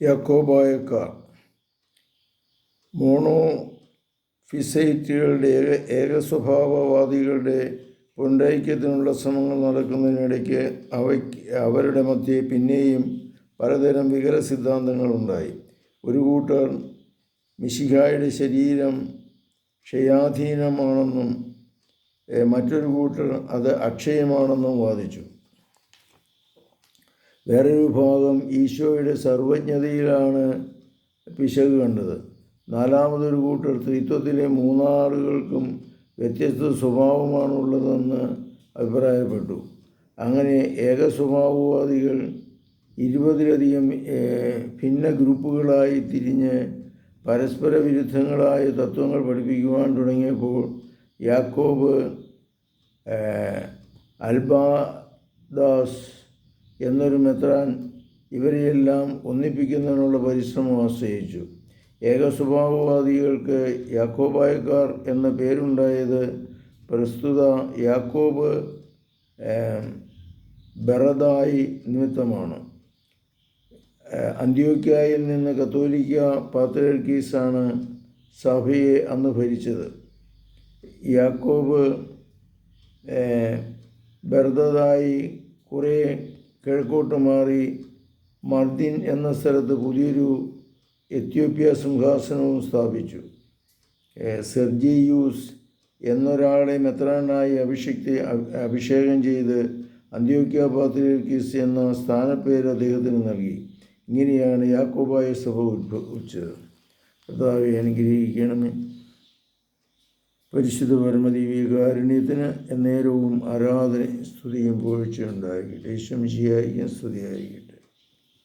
യാക്കോബായക്കാർ mono ഫിസൈറ്റുകളുടെ ഏക ഏകസ്വഭാവവാദികളുടെ പുണ്ടൈക്യത്തിനുള്ള ശ്രമങ്ങൾ നടക്കുന്നതിനിടയ്ക്ക് അവയ്ക്ക് അവരുടെ മധ്യേ പിന്നെയും പലതരം വികല സിദ്ധാന്തങ്ങളുണ്ടായി ഒരു കൂട്ടർ മിശിഹായുടെ ശരീരം ക്ഷയാധീനമാണെന്നും മറ്റൊരു കൂട്ടർ അത് അക്ഷയമാണെന്നും വാദിച്ചു. വേറൊരു വിഭാഗം ഈശോയുടെ സർവജ്ഞതയിലാണ് പിശക് കണ്ടത്. നാലാമതൊരു കൂട്ടർ ത്രിത്വത്തിലെ മൂന്നാറുകൾക്കും വ്യത്യസ്ത സ്വഭാവമാണുള്ളതെന്ന് അഭിപ്രായപ്പെട്ടു. അങ്ങനെ ഏക സ്വഭാവവാദികൾ ഇരുപതിലധികം ഭിന്ന ഗ്രൂപ്പുകളായി തിരിഞ്ഞ് പരസ്പര വിരുദ്ധങ്ങളായ തത്വങ്ങൾ പഠിപ്പിക്കുവാൻ തുടങ്ങിയപ്പോൾ യാക്കോബ് അൽബാദാസ് എന്നൊരു മെത്രാൻ ഇവരെയെല്ലാം ഒന്നിപ്പിക്കുന്നതിനുള്ള പരിശ്രമം ആശ്രയിച്ചു. ഏകസ്വഭാവവാദികൾക്ക് യാക്കോബായക്കാർ എന്ന പേരുണ്ടായത് പ്രസ്തുത യാക്കോബ് ബറദായി നിമിത്തമാണ്. അന്ത്യോക്കായിൽ നിന്ന് കത്തോലിക്ക പാത്രീസാണ് സഭയെ അന്ന് ഭരിച്ചത്. യാക്കോബ് ഏഹ്, ബർദായി കുറേ കിഴക്കോട്ട് മാറി മർദിൻ എന്ന സ്ഥലത്ത് പുതിയൊരു എത്യോപ്യ സിംഹാസനവും സ്ഥാപിച്ചു. സെർജിയൂസ് എന്നൊരാളെ മെത്രാനായി അഭിഷിക്തി അഭിഷേകം ചെയ്ത് അന്ത്യോക്യ പാത്രീസ് എന്ന സ്ഥാനപ്പേര് അദ്ദേഹത്തിന് നൽകി. ഇങ്ങനെയാണ് യാക്കോബായ സഭ ഉദ്ഭവിച്ചത് കർത്താവെ അനുഗ്രഹിക്കണമേ. പരിശുദ്ധ പരമദീവികാരുണ്യത്തിന് എന്നേരവും ആരാധന സ്തുതിയും പോഴ്ചയുണ്ടായിരിക്കട്ടെ. ശംശിയായിരിക്കും സ്തുതിയായിരിക്കും